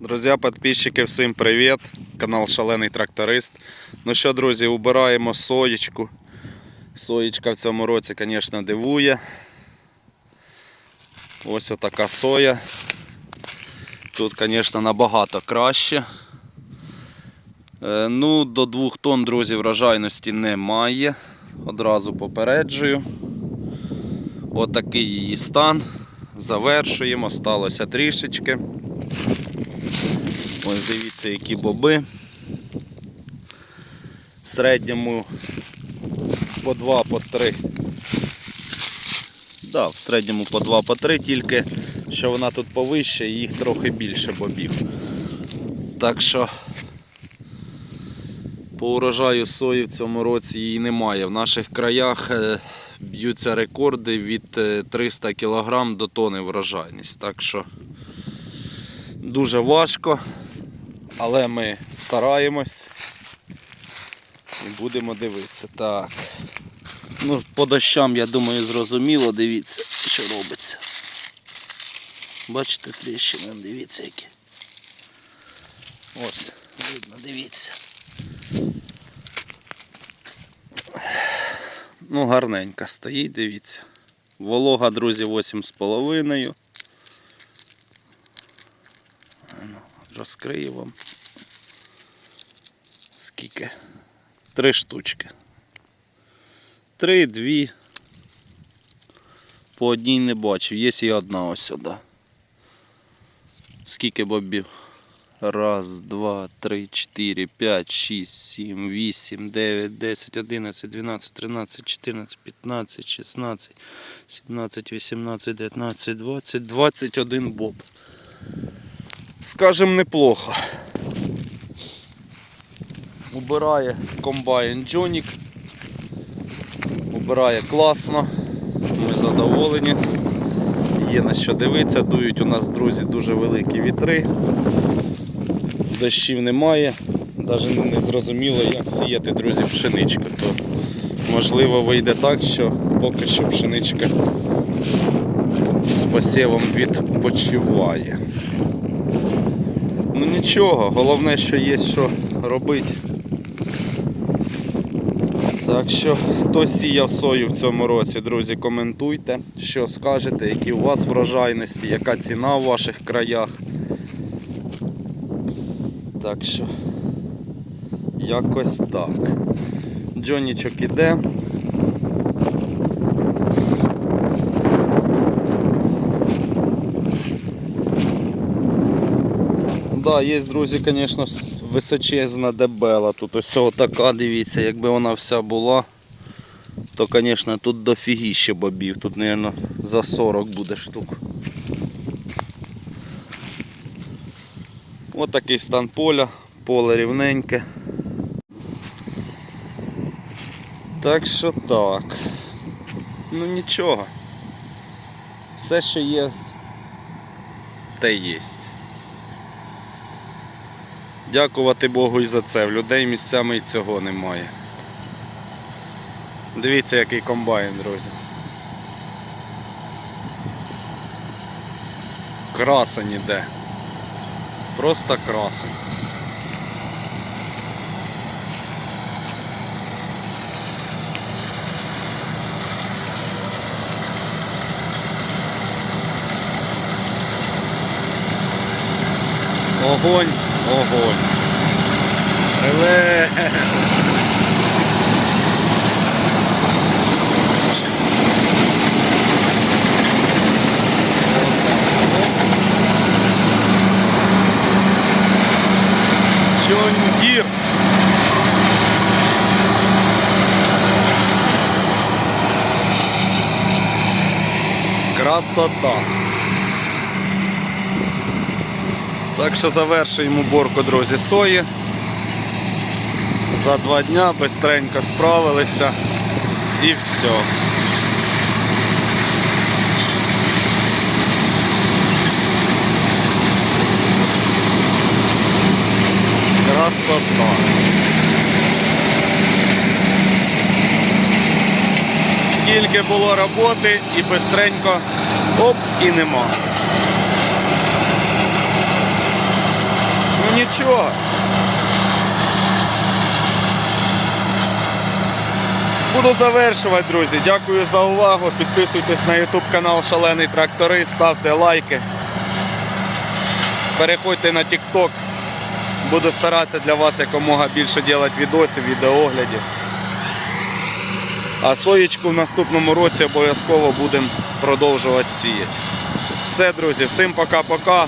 Друзі, підписчики, всім привіт! Канал Шалений Тракторист. Ну що, друзі, убираємо соєчку. Соєчка в цьому році, звісно, дивує. Ось отака соя. Тут, звісно, набагато краще. Е, Ну, до 2 тонн, друзі, врожайності немає. Одразу попереджую. Отакий її стан. Завершуємо, сталося трішечки. Ось дивіться, які боби. В середньому по 2, по 3. Да, в середньому по 2, по 3, тільки що вона тут повище і їх трохи більше бобів. Так що по урожаю сої в цьому році її немає. В наших краях е, б'ються рекорди від е, 300 кг до тони врожайність. Так що дуже важко, але ми стараємось і будемо дивитися. Так. Ну, по дощам, я думаю, зрозуміло, дивіться, що робиться. Бачите тріщини, дивіться які. Ось, видно, дивіться. Ну, гарненько стоїть, дивіться. Волога, друзі, 8,5. Ну, Розкрию вам. Скільки? Три штучки. Три, дві. По одній не бачу. Є і одна ось сюди. Скільки бобів? Раз, два, три, чотири, п'ять, шість, сім, вісім, дев'ять, десять, одинадцять, дванадцять, тринадцять, чотирнадцять, п'ятнадцять, шістнадцять, сімнадцять, вісімнадцять, дев'ятнадцять, двадцять, двадцять один боб. Скажем, неплохо. Убирає комбайн Джонік. Убирає класно. Ми задоволені. Є на що дивитися. Дують у нас, друзі, дуже великі вітри. Дощів немає. Навіть не зрозуміло, як сіяти, друзі, пшеничку. То можливо вийде так, що поки що пшеничка з посівом відпочиває. Ну нічого, головне, що є що робити. Так що, хто сіяв сою в цьому році, друзі, коментуйте, що скажете, які у вас врожайності, яка ціна в ваших краях. Так що, якось так. Джонічок іде. Да, є, друзі, звісно, височезна дебела. Тут ось така, дивіться, якби вона вся була, то, звісно, тут дофігіще бобів. Тут, мабуть, за 40 буде штук. Ось такий стан поля, поле рівненьке. Так що так. Ну нічого. Все, що є, те єсть. Дякувати Богу і за це. В людей місцями і цього немає. Дивіться, який комбайн, друзі. Красень іде. Просто красень. Огонь, огонь. Реле. Чондір. Красота. Так що завершуємо уборку, друзі, сої. За два дня бистренько справилися і все. Красота. Скільки було роботи і бистренько оп і нема. Нічого. Буду завершувати, друзі. Дякую за увагу. Підписуйтесь на YouTube канал Шалений Тракторист, ставте лайки. Переходьте на TikTok. Буду старатися для вас якомога більше робити відосів, відеооглядів. А соєчку в наступному році обов'язково будемо продовжувати сіяти. Все, друзі, всім пока-пока.